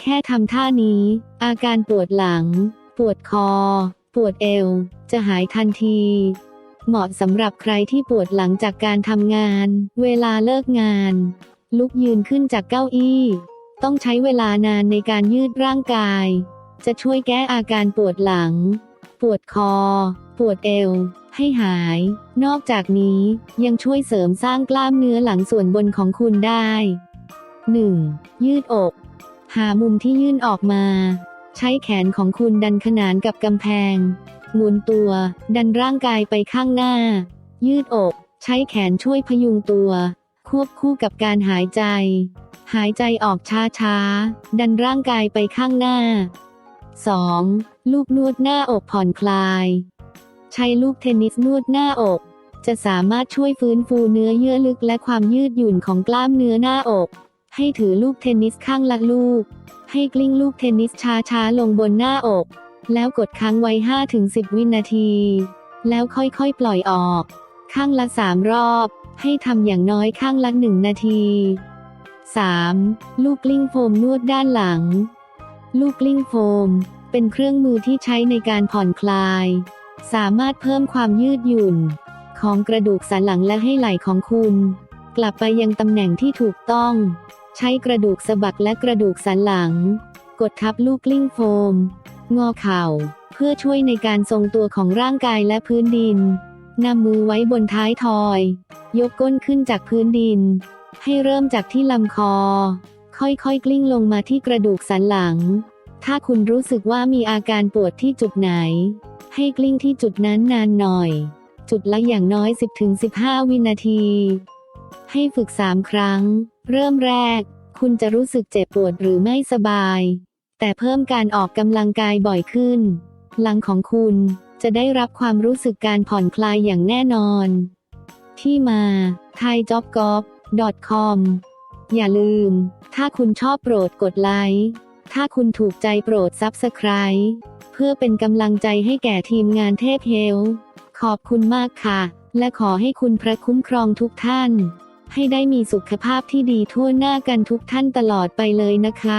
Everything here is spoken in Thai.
แค่ทำท่านี้ อาการปวดหลัง ปวดคอ ปวดเอว จะหายทันที เหมาะสำหรับใครที่ปวดหลังจากการทำงาน เวลาเลิกงาน ลุกยืนขึ้นจากเก้าอี้ ต้องใช้เวลานานในการยืดร่างกาย จะช่วยแก้อาการปวดหลัง ปวดคอ ปวดเอว ให้หาย นอกจากนี้ยังช่วยเสริมสร้างกล้ามเนื้อหลังส่วนบนของคุณได้ 1. ยืดอก หามุมที่ยื่นออกมา ใช้แขนของคุณดันขนานกับกำแพง หมุนตัว ดันร่างกายไปข้างหน้า ยืดอก ใช้แขนช่วยพยุงตัว ควบคู่กับการหายใจ หายใจออกช้าๆ ดันร่างกายไปข้างหน้า 2. ลูกนวดหน้าอกผ่อนคลาย ใช้ลูกเทนนิสนวดหน้าอก จะสามารถช่วยฟื้นฟูเนื้อเยื่อลึกและความยืดหยุ่นของกล้ามเนื้อหน้าอก ให้ถือลูกเทนนิสข้างละลูก ให้กลิ้งลูกเทนนิสช้าๆลงบนหน้าอก แล้วกดค้างไว้ 5-10 วินาที แล้วค่อยๆปล่อยออก ข้างละ 3 รอบ ให้ทำอย่างน้อยข้างละ 1 นาที 3. ลูกกลิ้งโฟมนวดด้านหลัง ลูกกลิ้งโฟม เป็นเครื่องมือที่ใช้ในการผ่อนคลาย สามารถเพิ่มความยืดหยุ่น ของกระดูกสันหลังและให้ไหล่ของคุณ กลับไปยังตำแหน่งที่ถูกต้อง ใช้กระดูกสะบักและกระดูกสันหลัง กดทับลูกกลิ้งโฟม งอเข่า เพื่อช่วยในการทรงตัวของร่างกายและพื้นดินนำมือไว้บนท้ายทอย ยกก้นขึ้นจากพื้นดิน ให้เริ่มจากที่ลำคอ ค่อยๆ กลิ้งลงมาที่กระดูกสันหลัง ถ้าคุณรู้สึกว่ามีอาการปวดที่จุดไหน ให้กลิ้งที่จุดนั้นนานหน่อย จุดละอย่างน้อย 10-15 วินาที ให้ฝึก 3 ครั้ง เริ่มแรก คุณจะรู้สึกเจ็บปวดหรือไม่สบาย แต่เพิ่มการออกกำลังกายบ่อยขึ้น หลังของคุณจะได้รับความรู้สึกการผ่อนคลายอย่างแน่นอน ที่มา thaijobgolf.com อย่าลืม ถ้าคุณชอบโปรดกดไลค์ ถ้าคุณถูกใจโปรด Subscribe เพื่อเป็นกำลังใจให้แก่ทีมงานเทพเฮล ขอบคุณมากค่ะ และขอให้คุณพระคุ้มครองทุกท่าน ให้ได้มีสุขภาพที่ดีทั่วหน้ากันทุกท่านตลอดไปเลยนะคะ